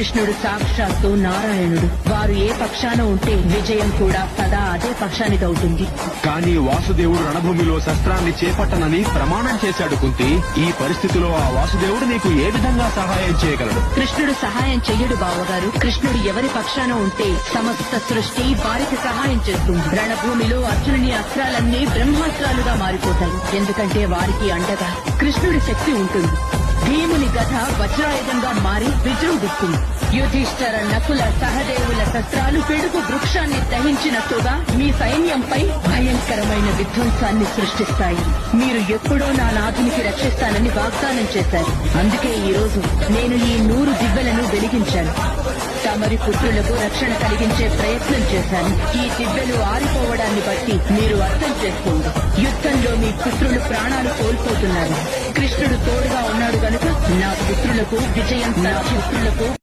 కృష్ణుడు సాక్షాత్తు నారాయణుడు. వారు ఏ పక్షాన ఉంటే విజయం కూడా సదా అదే పక్షానిదవుతుంది కానీ వాసుదేవుడు రణభూమిలో శస్త్రాన్ని చేపట్టనని ప్రమాణం చేశాడు కుంతి. ఈ పరిస్థితిలో ఆ వాసుదేవుడు నీకు ఏ విధంగా సహాయం చేయగలడు? కృష్ణుడు సహాయం చెయ్యడు బావగారు. కృష్ణుడు ఎవరి పక్షాన ఉంటే సమస్త సృష్టి వారికి సహాయం చేస్తుంది. రణభూమిలో అర్జునుని అస్త్రాలన్నీ బ్రహ్మాస్త్రాలుగా మారిపోతాయి. ఎందుకంటే వారికి అండగా కృష్ణుడి శక్తి ఉంటుంది. భీముని గధ వజ్రాయుధంగా మారి విజృంభిస్తుంది. యుధిష్ఠర నకుల సహదేవుల శస్త్రాలు పిడుగు వృక్షాన్ని దహించినట్టుగా మీ సైన్యంపై భయంకరమైన విధ్వంసాన్ని సృష్టిస్తాయి. మీరు ఎప్పుడో నా నాథునికి రక్షిస్తానని వాగ్దానం చేశారు. అందుకే ఈ రోజు నేను ఈ నూరు దివ్వెలను వెలిగించాను. తమరి పుత్రులకు రక్షణ కలిగించే ప్రయత్నం చేశాను. ఈ దివ్వెలు ఆరిపోవడాన్ని బట్టి మీరు అర్థం చేసుకోండి. యుద్ధంలో మీ పుత్రులు ప్రాణాలు కోల్పోతున్నారు. కృష్ణుడు తోడుగా ఉన్నాడు గనుక నా పుత్రులకు విజయం నా పుత్రులకు